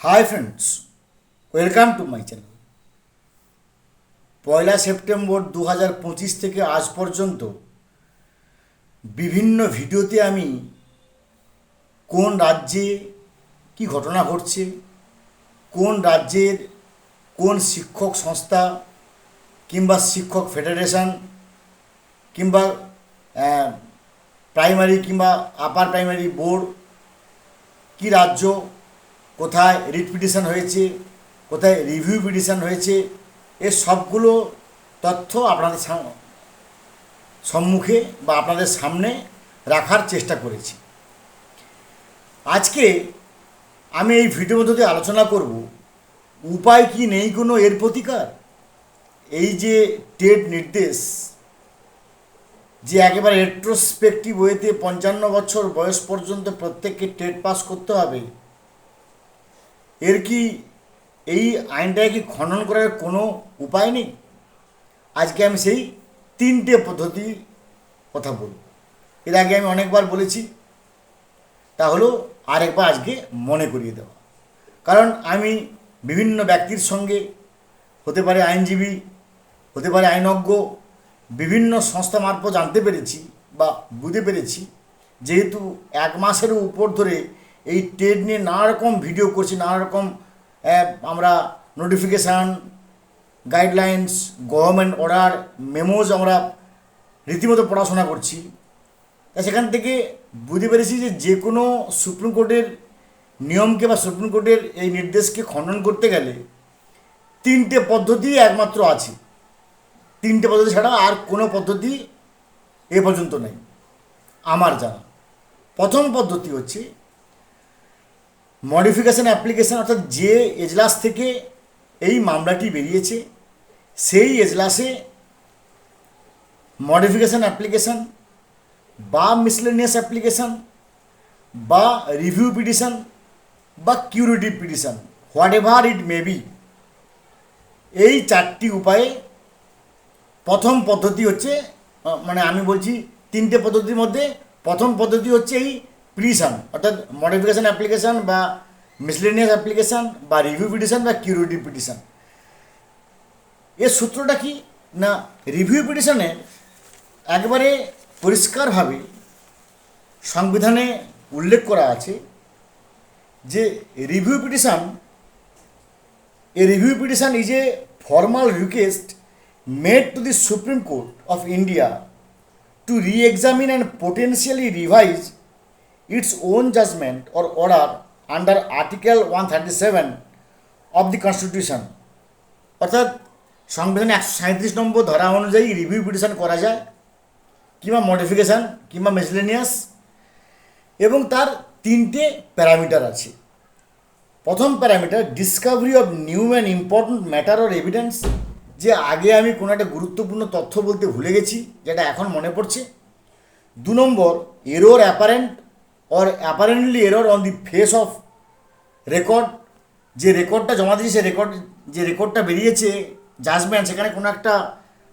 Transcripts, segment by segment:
Hi friends welcome to my channel Poila September দু পঁচিশ থেকে আজ পর্যন্ত বিভিন্ন ভিডিওতে আমি কোন রাজ্যে কি ঘটনা ঘটছে, কোন রাজ্যের কোন শিক্ষক সংস্থা কিংবা শিক্ষক ফেডারেশন কিংবা প্রাইমারি কিংবা আপার প্রাইমারি বোর্ড কি রাজ্য কোথায় রিট হয়েছে, কোথায় রিভিউ পিটিশন হয়েছে এর সবগুলো তথ্য আপনাদের সাম- সম্মুখে বা আপনাদের সামনে রাখার চেষ্টা করেছি। আজকে আমি এই ভিডিওর মধ্যে আলোচনা করব, উপায় কি নেই কোনো এর প্রতিকার? এই যে টেট নির্দেশ, যে একেবারে রেট্রোস্পেক্টিভ ওয়েতে পঞ্চান্ন বছর বয়স পর্যন্ত প্রত্যেককে টেট পাস করতে হবে এর কি এই আইনটাকে কি খনন করার কোনো উপায় নেই? আজকে আমি সেই তিনটে পদ্ধতি কথা বলব। এর আগে আমি অনেকবার বলেছি, তা হলো আরেকবার আজকে মনে করিয়ে দেওয়া। কারণ আমি বিভিন্ন ব্যক্তির সঙ্গে, হতে পারে আইনজীবী, হতে পারে আইনজ্ঞ, বিভিন্ন সংস্থা মারফত জানতে পেরেছি বা বুঝতে পেরেছি। যেহেতু এক মাসেরও উপর ধরে এই ট্রেড নিয়ে নানা রকম ভিডিও করছি, নানা রকম আমরা notification guidelines government order memos আমরা রীতিমতো পড়াশোনা করছি। তা সেখান থেকে বুঝতে পেরেছি যে যে কোনো সুপ্রিম কোর্টের নিয়মকে বা সুপ্রিম কোর্টের এই নির্দেশকে খণ্ডন করতে গেলে তিনটে পদ্ধতি একমাত্র আছে। তিনটে পদ্ধতি ছাড়া আর কোনো পদ্ধতি এ পর্যন্ত নেই, আমার জানা। প্রথম পদ্ধতি হচ্ছে মডিফিকেশান অ্যাপ্লিকেশান অর্থাৎ যে এজলাস থেকে এই মামলাটি বেরিয়েছে, সেই এজলাসে মডিফিকেশান অ্যাপ্লিকেশান বা মিসলেনিয়াস অ্যাপ্লিকেশান বা রিভিউ পিটিশন বা curative petition whatever it may be এই চারটি উপায়ে প্রথম পদ্ধতি হচ্ছে মানে আমি বলছি তিনটে পদ্ধতির মধ্যে প্রথম পদ্ধতি হচ্ছে এই পিটিশন অর্থাৎ মডিফিকেশান অ্যাপ্লিকেশান বা মিসলেনিয়াস অ্যাপ্লিকেশান বা রিভিউ পিটিশন বা কিউরিটিভ পিটিশন এর সূত্রটা কি? না রিভিউ পিটিশনে একবারে পরিষ্কারভাবে সংবিধানে উল্লেখ করা আছে যে review petition A review petition is a formal request made to the Supreme Court of India to re examine and potentially revise its own judgment or order under Article 137 of the Constitution. অর্থাৎ সংবিধানে একশো সাঁত্রিশ নম্বর ধারা অনুযায়ী review petition করা যায়, কিংবা modification কিংবা মেসলেনিয়াস এবং তার তিনটে প্যারামিটার আছে প্রথম parameter discovery of new and important matter or evidence যে আগে আমি কোনো একটা গুরুত্বপূর্ণ তথ্য বলতে ভুলে গেছি, যেটা এখন মনে পড়ছে দু নম্বর error apparent or apparently error on the face of record যে রেকর্ডটা জমা দিয়েছে রেকর্ড যে রেকর্ডটা বেরিয়েছে জাজমেন্ট সেখানে কোনো একটা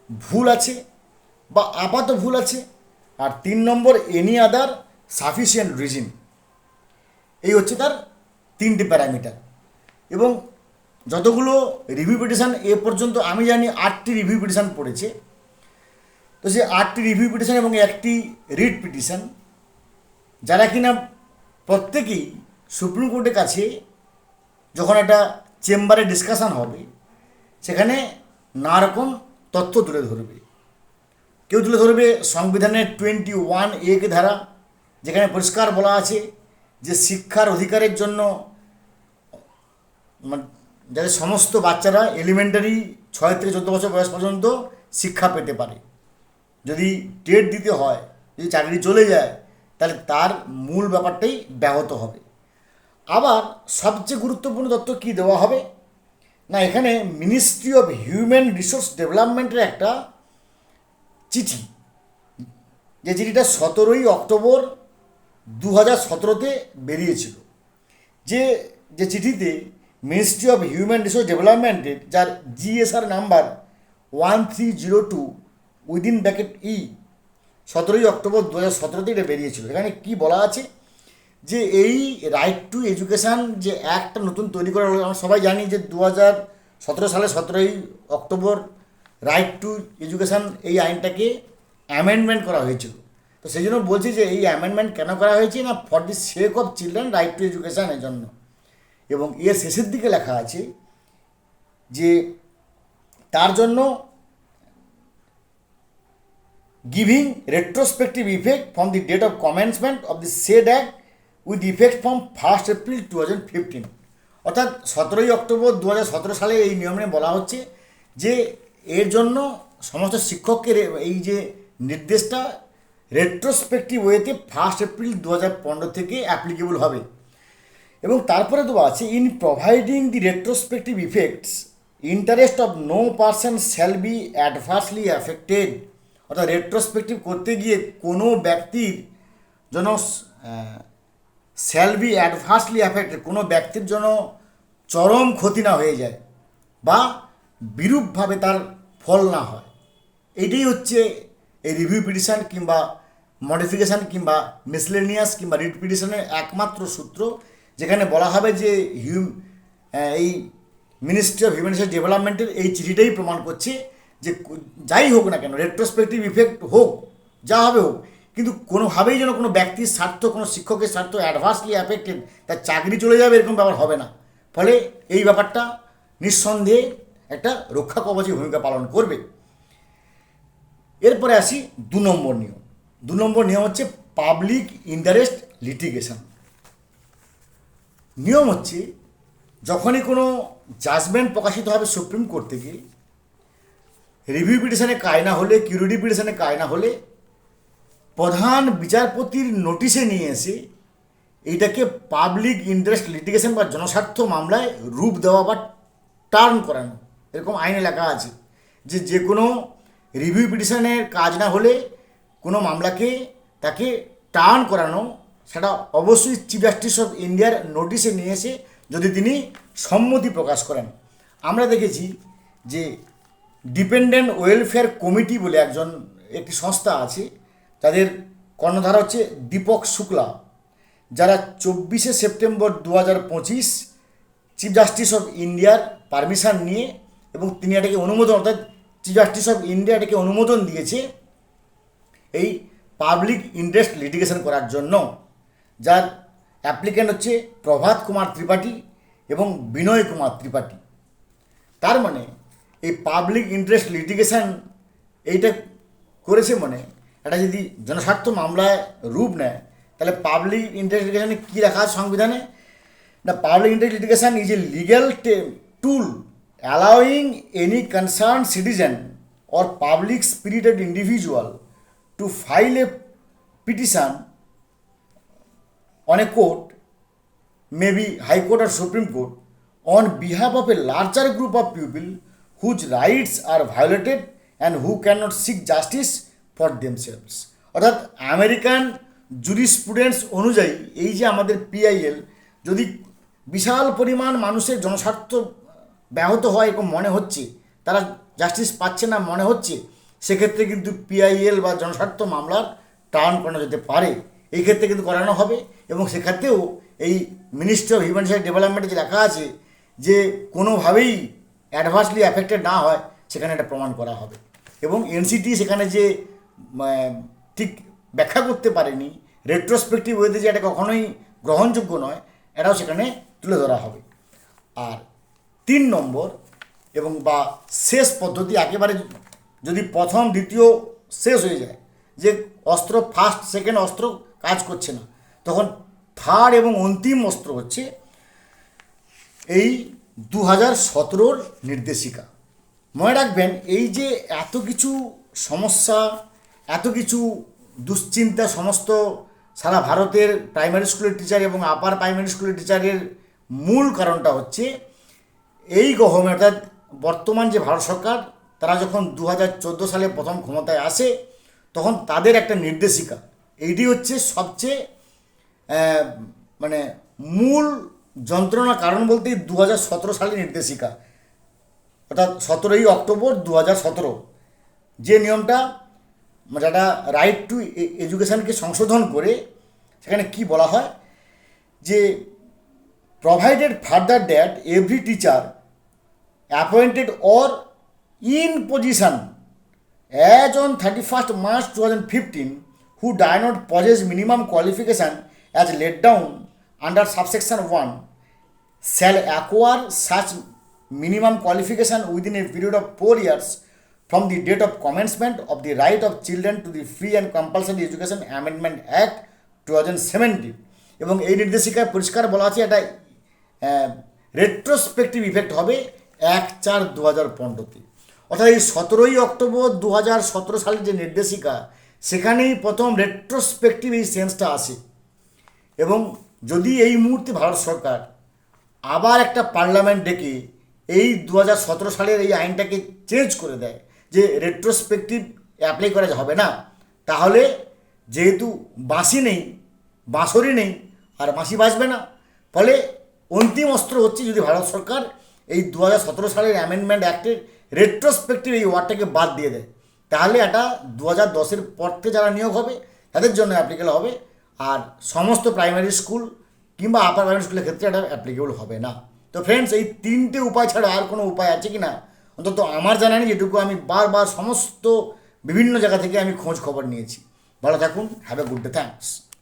ভুল আছে বা আপাত ভুল আছে। আর তিন নম্বর এনি আদার সাফিসিয়েন্ট রিজন এই হচ্ছে তার তিনটে প্যারামিটার। এবং যতগুলো রিভিউ পিটিশন এ পর্যন্ত আমি জানি আটটি রিভিউ পিটিশন পড়েছে, তো সেই আটটি রিভিউ পিটিশন এবং একটি রিট পিটিশন যারা কিনা প্রত্যেকেই সুপ্রিম কোর্টের কাছে যখন একটা চেম্বারে ডিসকাশন হবে, সেখানে নানা রকম তথ্য তুলে ধরবে। কেউ তুলে ধরবে সংবিধানের টোয়েন্টি ওয়ান এক ধারা, যেখানে পরিষ্কার বলা আছে যে শিক্ষার অধিকারের জন্য মানে যাতে সমস্ত বাচ্চারা এলিমেন্টারি ছয় থেকে চোদ্দ বছর বয়স পর্যন্ত শিক্ষা পেতে পারে। যদি টেট দিতে হয়, যদি চাকরি চলে যায় তাহলে তার মূল ব্যাপারটাই ব্যাহত হবে। আবার সবচেয়ে গুরুত্বপূর্ণ তথ্য কী দেওয়া হবে? না, এখানে মিনিস্ট্রি অফ হিউম্যান রিসোর্স ডেভেলপমেন্টের একটা চিঠি। যে চিঠিটা সতেরোই অক্টোবর দু হাজার সতেরোতে বেরিয়েছিল। যে যে চিঠিতে মিনিস্ট্রি অফ হিউম্যান রিসোর্স ডেভেলপমেন্টের যার GSR number one three zero two within bracket E সতেরোই অক্টোবর দু হাজার সতেরোতে এটা বেরিয়েছিল। এখানে কী বলা আছে? যে এই রাইট টু এডুকেশান যে অ্যাক্টটা নতুন তৈরি করা হলো আমরা সবাই জানি যে দু হাজার সতেরো সালে সতেরোই অক্টোবর রাইট টু এডুকেশান এই আইনটাকে অ্যামেন্ডমেন্ট করা হয়েছিল। তো সেই জন্য বলছি যে এই অ্যামেন্ডমেন্ট কেন করা হয়েছে না for the sake of children right to education এর জন্য? এবং এর শেষের দিকে লেখা আছে যে তার জন্য giving retrospective effect from the date of commencement of the said act with effect from first April two thousand fifteen অর্থাৎ সতেরোই অক্টোবর দু হাজার সতেরো সালে এই নিয়মে বলা হচ্ছে যে এর জন্য সমস্ত শিক্ষককে এই যে নির্দেশটা রেট্রোস্পেক্টিভ ওয়েতে ফার্স্ট এপ্রিল দু হাজার পনেরো থেকে অ্যাপ্লিকেবল হবে। এবং তারপরে তো আছে in providing the retrospective effects interest of no person shall be adversely affected অর্থাৎ রেট্রোস্পেক্টিভ করতে গিয়ে কোনো ব্যক্তির যেন শ্যাল বি অ্যাডভার্সলি অ্যাফেক্টেড কোনো ব্যক্তির জন্য চরম ক্ষতি না হয়ে যায় বা বিরূপভাবে তার ফল না হয়। এইটাই হচ্ছে এই রিভিউ পিটিশন কিংবা মডিফিকেশান কিংবা মিসলেনিয়াস কিংবা রিট পিটিশনের একমাত্র সূত্র, যেখানে বলা হবে যে হিউম এই মিনিস্ট্রি অফ হিউম্যান ডেভেলপমেন্টের এই চিঠিটাই প্রমাণ করছে যে যাই হোক না কেন রেট্রোস্পেক্টিভ ইফেক্ট হোক, যা হবে হোক, কিন্তু কোনোভাবেই যেন কোনো ব্যক্তির স্বার্থ, কোনো শিক্ষকের স্বার্থ অ্যাডভান্সলি অ্যাফেক্টেড তার চাকরি চলে যাবে এরকম ব্যাপার হবে না। ফলে এই ব্যাপারটা নিঃসন্দেহে একটা রক্ষা কবচী ভূমিকা পালন করবে। এরপরে আসি দু নম্বর নিয়ম। দু নম্বর নিয়ম হচ্ছে পাবলিক ইন্টারেস্ট লিটিগেশন নিয়ম হচ্ছে, যখনই কোনো জাজমেন্ট প্রকাশিত হবে সুপ্রিম কোর্ট থেকে রিভিউ পিটিশনে কায়না হলে, কিউরিটি পিটিশনে কায়না হলে প্রধান বিচারপতির নোটিশে নিয়ে এসে এইটাকে পাবলিক ইন্টারেস্ট লিটিগেশন বা জনস্বার্থ মামলায় রূপ দেওয়া বা টার্ন করানো। এরকম আইনে লেখা আছে যে যে কোনো রিভিউ পিটিশনের কাজ না হলে কোনো মামলাকে তাকে টার্ন করানো, সেটা অবশ্যই চিফ জাস্টিস অফ ইন্ডিয়ার নোটিশে নিয়ে এসে যদি তিনি সম্মতি প্রকাশ করেন। আমরা দেখেছি যে ডিপেন্ডেন্ট ওয়েলফেয়ার কমিটি বলে একজন, একটি সংস্থা আছে। তাদের কর্ণধার হচ্ছে দীপক শুক্লা। যারা চব্বিশে সেপ্টেম্বর দু হাজার পঁচিশ চিফ জাস্টিস অফ ইন্ডিয়ার পারমিশন নিয়ে এবং তিনি এটাকে অনুমোদন, অর্থাৎ চিফ জাস্টিস অফ ইন্ডিয়া এটাকে অনুমোদন দিয়েছে এই পাবলিক ইন্টারেস্ট লিটিগেশন করার জন্য। যার অ্যাপ্লিক্যান্ট হচ্ছে প্রভাত কুমার ত্রিপাঠী এবং বিনয় কুমার ত্রিপাঠী। তার মানে এই পাবলিক ইন্টারেস্ট লিটিগেশন এইটা করেছে মানে? এটা যদি জনস্বার্থ মামলায় রূপ নেয় তাহলে পাবলিক ইন্টারেস্ট লিটিগেশনে কী লেখা আছে সংবিধানে? না public interest litigation is a legal tool allowing any concerned citizen or public spirited individual to file a petition on a court, maybe High Court or Supreme Court, on behalf of a larger group of people whose rights are violated and who cannot seek justice for themselves. অর্থাৎ American jurisprudence অনুযায়ী এই যে আমাদের PIL যদি বিশাল পরিমাণ মানুষের জনস্বার্থ ব্যাহত হয় এরকম মনে হচ্ছে, তারা জাস্টিস পাচ্ছে না মনে হচ্ছে, সেক্ষেত্রে কিন্তু পিআইএল বা জনস্বার্থ মামলার টার্ন করানো যেতে পারে এই ক্ষেত্রে কিন্তু করানো হবে এবং সেক্ষেত্রেও এই মিনিস্ট্রি অফ হিউম্যান রাইট ডেভেলপমেন্টে যে লেখা আছে যে কোনোভাবেই অ্যাডভান্সলি অ্যাফেক্টেড না হয়, সেখানে এটা প্রমাণ করা হবে। এবং এনসিটি সেখানে যে ঠিক ব্যাখ্যা করতে পারেনি রেট্রোস্পেক্টিভ ওয়েতে যে এটা কখনোই গ্রহণযোগ্য নয়, এটাও সেখানে তুলে ধরা হবে। আর তিন নম্বর, এবং বা শেষ পদ্ধতি একেবারে যদি প্রথম, দ্বিতীয় শেষ হয়ে যায়, যে অস্ত্র ফার্স্ট সেকেন্ড অস্ত্র কাজ করছে না, তখন থার্ড এবং অন্তিম অস্ত্র হচ্ছে এই দু হাজার সতেরোর নির্দেশিকা। মনে রাখবেন, এই যে এত কিছু সমস্যা, এত কিছু দুশ্চিন্তা, সমস্ত সারা ভারতের প্রাইমারি স্কুলের টিচার এবং আপার প্রাইমারি স্কুলের টিচারের মূল কারণটা হচ্ছে, এই গভর্নমেন্ট অর্থাৎ বর্তমান যে ভারত সরকার, তারা যখন দু হাজার চোদ্দ সালে প্রথম ক্ষমতায় আসে, তখন তাদের একটা নির্দেশিকা। এইটি হচ্ছে সবচেয়ে মানে মূল যন্ত্রণার কারণ বলতে দু হাজার সালের নির্দেশিকা। অর্থাৎ সতেরোই অক্টোবর দু হাজার সতেরো। যে নিয়মটা যেটা রাইট টু এডুকেশানকে সংশোধন করে সেখানে কি বলা হয়? যে provided further that every teacher appointed or in position as on thirty first March two thousand fifteen who does not possess minimum qualification as laid down under subsection one shall acquire such minimum qualification within a period of four years from the date of commencement of the right of children to the free and compulsory education amendment act two thousand seventeen এবং এই নির্দেশিকায় পরিষ্কার বলা আছে এটা retrospective effect হবে এক চার দু হাজার পনেরোতে। অর্থাৎ এই সতেরোই অক্টোবর দু হাজার সতেরো সালের যে নির্দেশিকা, সেখানেই প্রথম রেট্রোস্পেক্টিভ এই সেন্সটা আসে। এবং যদি এই মুহূর্তে ভারত সরকার আবার একটা পার্লামেন্ট ডেকে এই দু হাজার সতেরো সালের এই আইনটাকে চেঞ্জ করে দেয়, যে রেট্রোস্পেক্টিভ অ্যাপ্লাই করা হবে না, তাহলে যেহেতু বাঁশি নেই বাঁশরি নেই, আর বাঁশি বাজবে না। ফলে অন্তিম অস্ত্র হচ্ছে যদি ভারত সরকার এই দু হাজার সতেরো সালের অ্যামেন্ডমেন্ট অ্যাক্টের রেট্রোস্পেক্টিভ এই ওয়ার্ডটাকে বাদ দিয়ে দেয়, তাহলে এটা দু হাজার দশের পর থেকে যারা নিয়োগ হবে, তাদের জন্য অ্যাপ্লিকেবল হবে। আর সমস্ত প্রাইমারি স্কুল কিংবা আপার প্রাইমারি স্কুলের ক্ষেত্রে এটা অ্যাপ্লিকেবল হবে না। তো ফ্রেন্ডস এই তিনটে উপায় ছাড়া আর কোনো উপায় আছে কি না? অন্তত আমার জানা নেই, যেটুকু আমি বারবার সমস্ত বিভিন্ন জায়গা থেকে আমি খোঁজ খবর নিয়েছি। ভালো থাকুন have a good day thanks